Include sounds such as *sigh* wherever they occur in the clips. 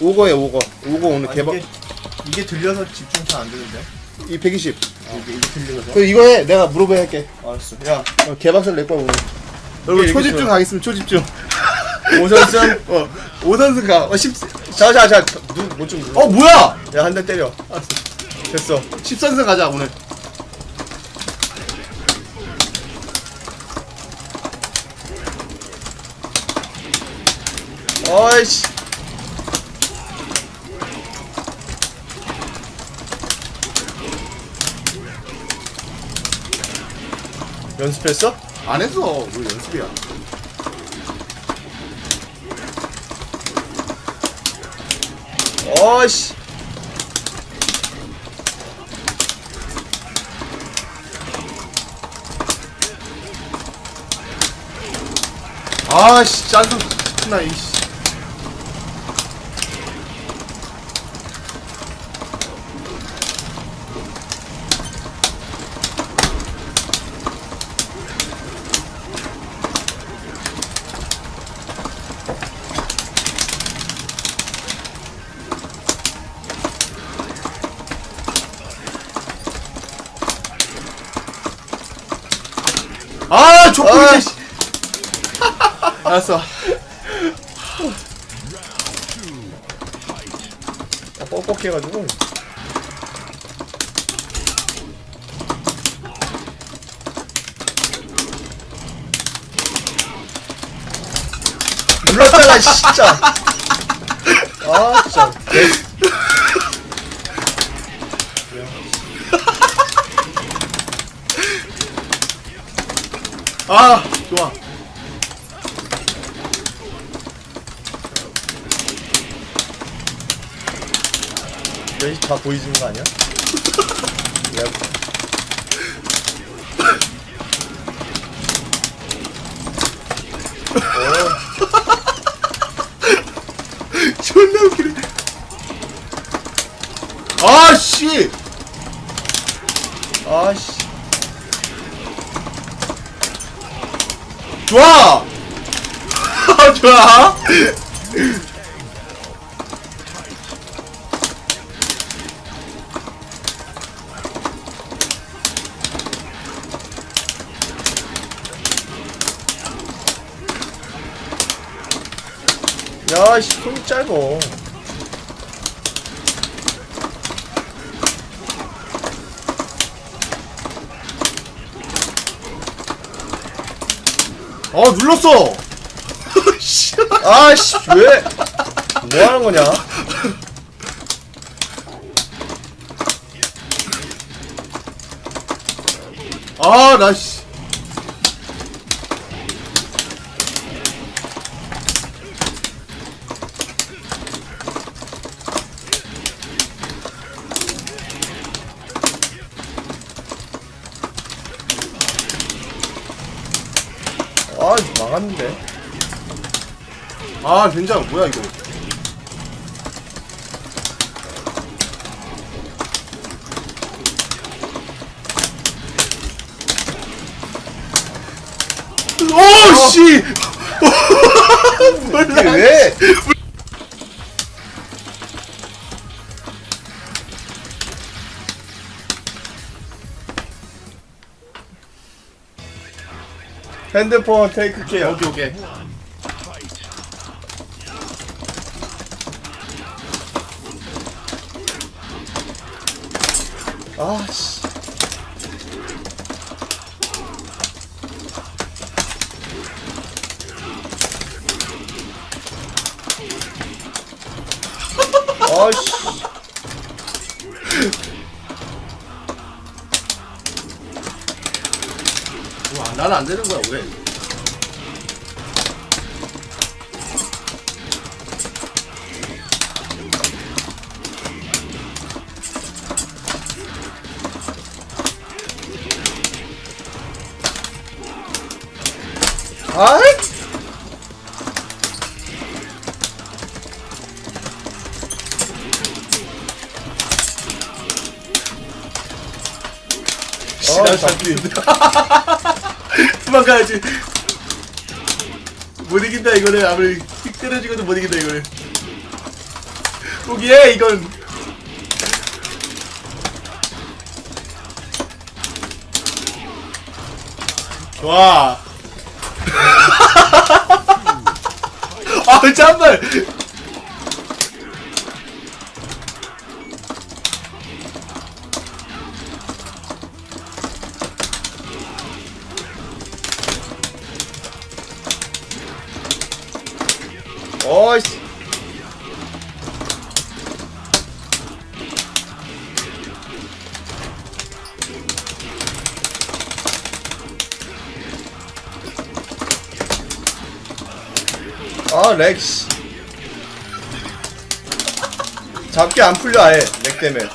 오거에 오거. 오거 오늘 아, 개박. 이게, 이게 들려서 집중 잘 안 되는데. 이 120. 아, 이게, 이게 들려서. 그 이거 해. 내가 물어봐야 할게. 알았어. 야, 어, 개박살 낼 거야 오늘. 여러분 초집중 좀- 가겠습니다. 초집중. 오선승. *laughs* 어, 오선수 가. 어, 10. 자, 자, 자. 눈, 뭐좀 눌러. 어, 뭐야! 야, 한 대 때려. 알았어. 됐어. 10선승 가자, 오늘. 어이씨. 연습했어? 안 했어. 뭐 연습이야. 어이씨. 아씨, 짠성. 나, 이씨. 아, 족보 아. 이제, 씨. 알았어. 아, 뻑뻑해가지고. 눌렀잖아, 진짜. 아, 진짜. 개- 아, 좋아. 다 보여주는 거 아니야? 야, 존나 웃기네. 아, 씨! 아 씨. 좋아! *laughs* 좋아! 짧어. 어, 눌렀어! *laughs* 씨. 아씨, 왜? 뭐 하는 거냐? 아, 나, 씨. 아, 망했는데. 아, 된장, 뭐야, 이거. 오, 씨! *laughs* 이게 왜? 핸드폰 테이크 케어. 오케이, 오케이. 아씨. 아씨. 와, 나는 안 되는 거야, 왜? 아이? 씨, 아, 나 잡기. 도망가야지. 못 이긴다, 이거를. 아무리 끌어지고도 못 이긴다, 이거를. 포기해 이건 좋아 *laughs* 아잠 아, 렉, 씨. 잡기 안 풀려, 아예. 렉 때문에.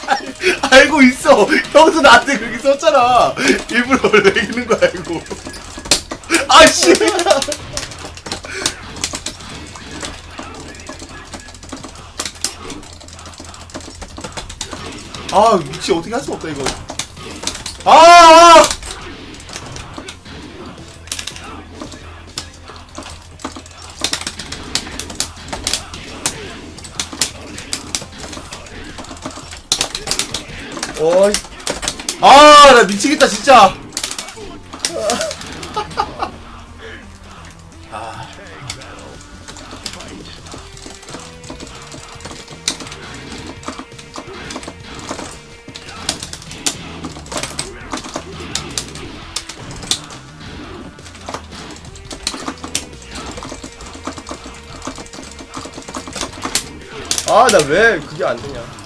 알고 있어 형도 나한테 그렇게 썼잖아 일부러 내기는 거 알고 아 씨 아 미치 어떻게 할 수 없다 이거 아, 아! 어이. 아, 나 미치겠다, 진짜. *laughs* 아. 아, 나 왜 그게 안 되냐.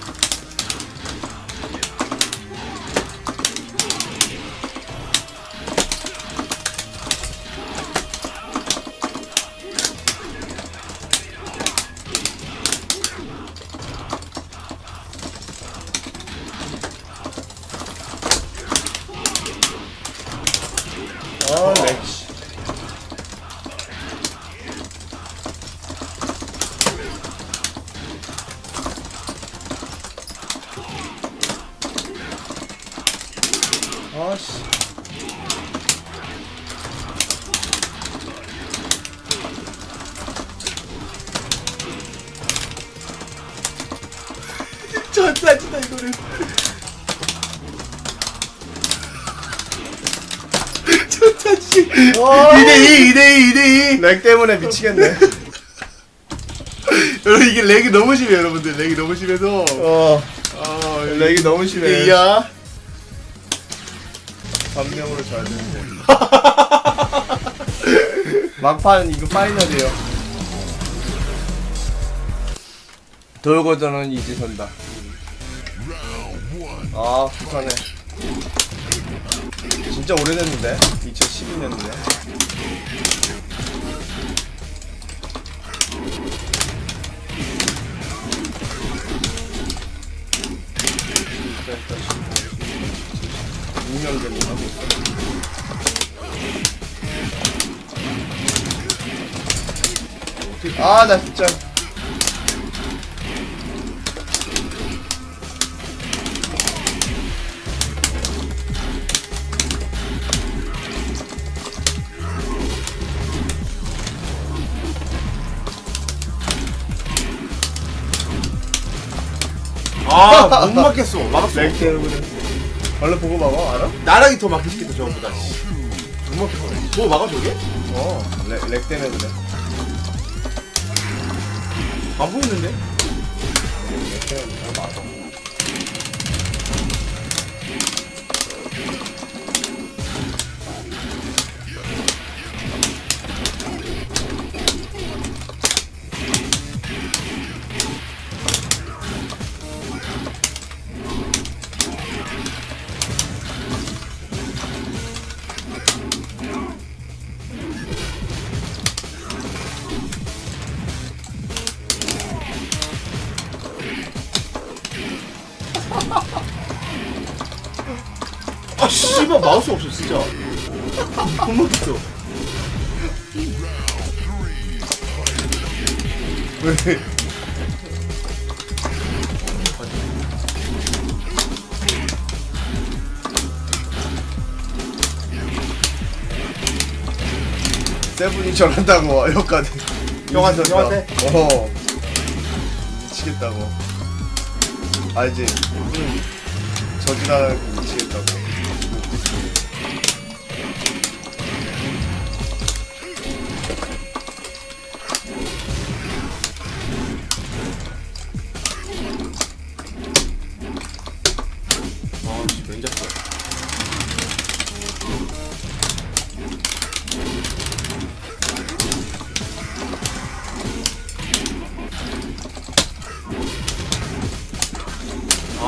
전사 진짜 이거는. 전사 씨. 와. 2대2, 2대2, 2대2. 렉 때문에 미치겠네. *laughs* 여러분, 이게 렉이 너무 심해, 여러분들. 렉이 너무 심해서. 어, 아, 렉이 너무 심해. 이야. 반명으로 져야 되는데. 막판 이거 파이널이에요. 돌고전은 이제 선다. 아, 북한에. 진짜 오래됐는데? 2012년인데. 그러니까 6년 전에 하고 있어. 아, 나 진짜. 아, 못 맞겠어. 막았어. 렉 때문에. 얼른 보고 막아, 알아? 나락이 더 막히 시켰다, 저거보다. 씨. 못 막혔어. 저거 막아, 저게? 어, 렉, 렉 때문에 그래. 안 보이는데? 렉 때문에 다 맞아. 아, 마우스 없어, 진짜. 못 먹겠어. 왜? 세븐이 저런다고 여기까지 형한테, 형한테? 어 미치겠다고 알지? 저지랄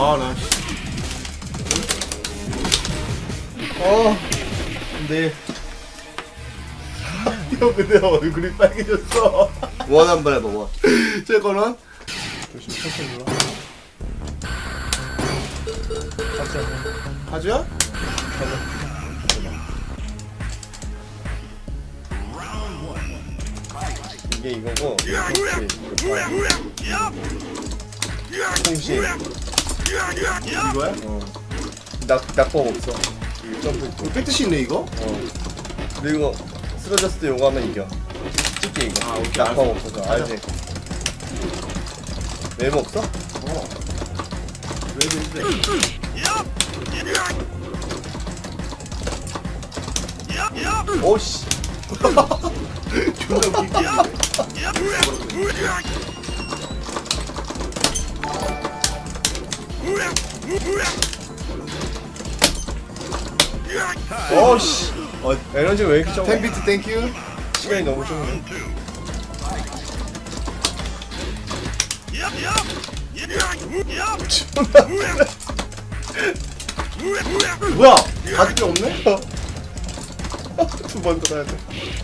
아, 나, 씨. 어, 근데. 형, 근데 얼굴이 빨개졌어. 원 한 번 해봐, 원. 제 거는? 조심, 천천히 눌러. 가자. 가주야? 이게 이거고, 통신. 이거야? 어. 낙, 낙법 없어. 이거 점프. 이거 뺏듯이 있네, 이거? 어. 그리고 쓰러졌을 때 요거 하면 이겨. 찍게 이거. 아, 오케이, 낙법 알았어. 없어서. 알지? 메모 없어? 어. 왜 이러는데? 오씨. 존나 웃기게. *laughs* 오씨. 어, 에너지 왜 이렇게 적어? 10비트 땡큐. 시간이 너무 적네. 뭐야? *laughs* 가질 게 없네? *laughs* 두번 돌아야 돼. *laughs*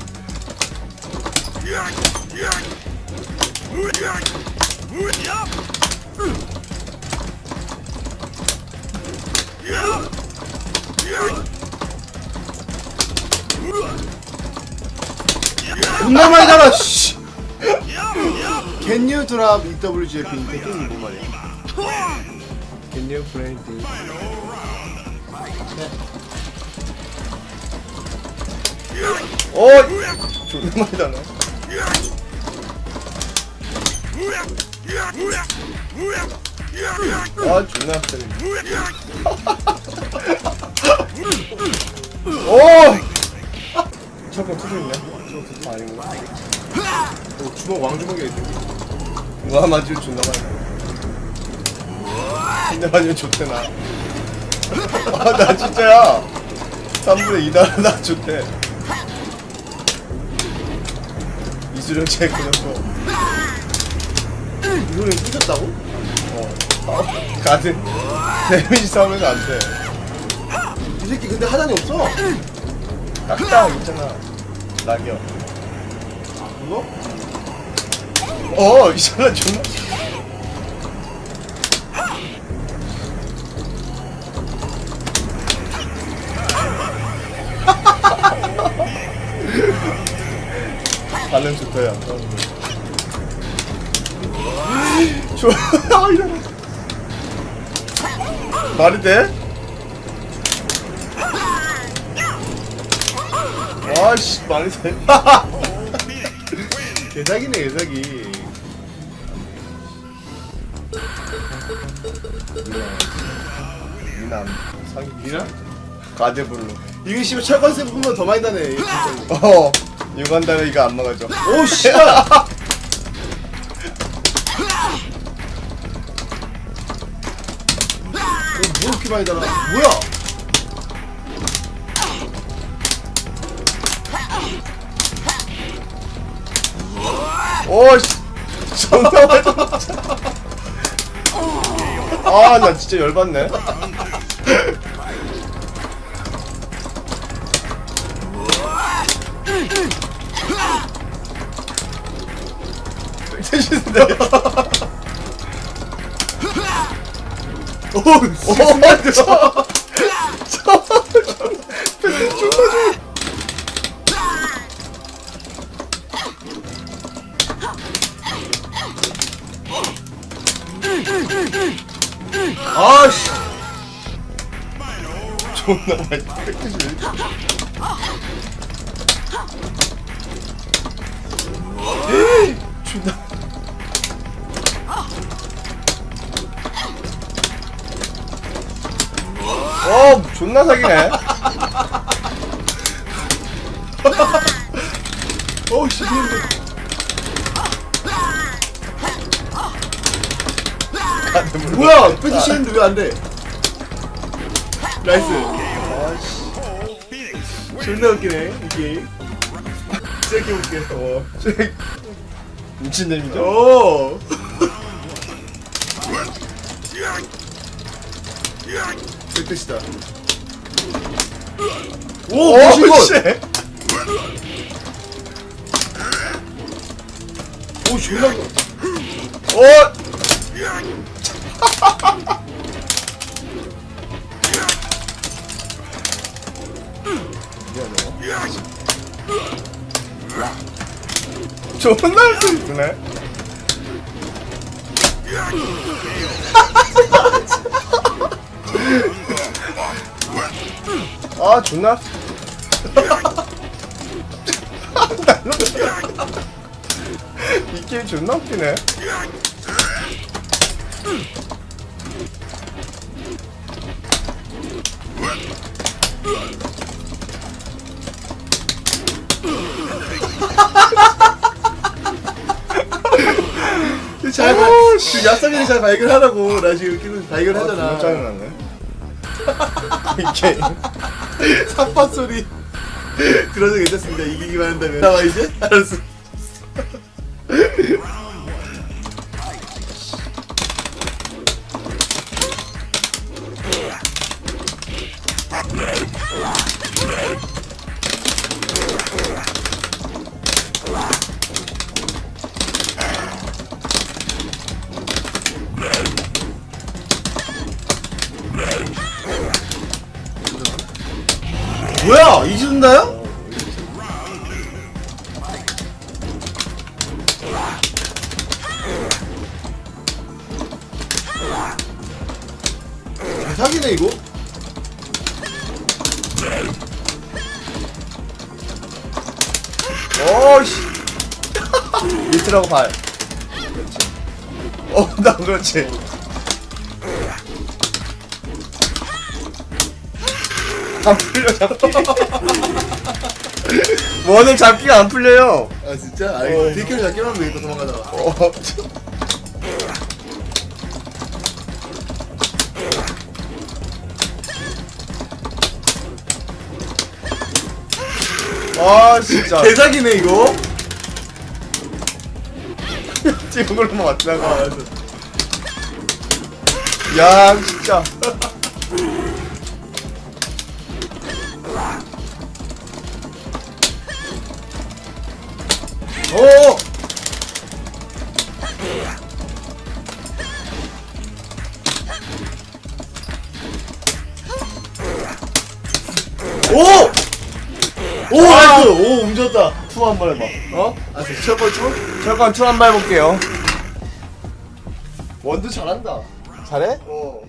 존나 많이 달아, 씨! Can you drop EWGF in 태경이 뭐 말이야? Can you play this? 오! 존나 많이 달아. 아, 존나 때리네. 오! 잠깐 투수 있네. 저 아니고. 어, 주먹 왕주먹이야, 이거. 와 맞으면 존나 많이 근데 맞으면 좋대 나. 아나 진짜야. 3분의 2다 나 좋대. 이수령 체크 넣고. 이거는 삐졌다고? 가드. 데미지 싸우면 안 돼. 이 새끼 근데 하단이 없어. 딱딱 있잖아. 낙이요. 그거? 어, 이 사람 존나. *laughs* 반응 좋다, 야. *laughs* 좋아, 이런. 말이 돼? 와씨, 말이 돼? *laughs* 개사기네, 개사기. 미남, 상위 미나? 가데블루. 이게 씨발 철관세 보면 더 많이. 이거 진짜. 어, 유간다면 이거 안 막아줘. 오, 씨 *laughs* 이렇게 많이 달아? 뭐야? 오, 씨. 존나 많이 아, 나 진짜 열받네. 대신데. 오. 아씨. 존나. 어 존나 사기네. *laughs* 어우 씨 뭐야 패치 시는데 왜 안돼? 나이스. 존나 웃기네 이 게임. *laughs* 시작해볼게 어. 미친 놈이죠? 오 뜻이다. 오오 무슨 것. 씨. 오 존나 거 어? 존나 할수 있네 아 존나 이 게임 존나 웃기네 잘 봐. 오, 그 야상이를 잘 발견하라고. 나 지금 계속 존나 발견하잖아. 짜증나네 이 게임 삽바 소리. 들어도 괜찮습니다. 이기기만 한다면. 나와 이제? 알았어. 뭐야? 이준다요? 사기네 이거? 어씨 밑으라고 발 그렇지 어나 그렇지 안 풀려 잡기 원을 잡기가 안 풀려요 아 진짜? 아 어. 이거 딜캐를 잡기만 하면 되겠다 도망가다가 어. 아 진짜 개사기네 이거? 지금으로만 왔다가 야 진짜 오! 오! 오 나이스! 오 움직였다 투 한 번 해봐 어? 알았어 첫번 초? 잠깐 투한번 해볼게요 원도 잘한다 잘해? 어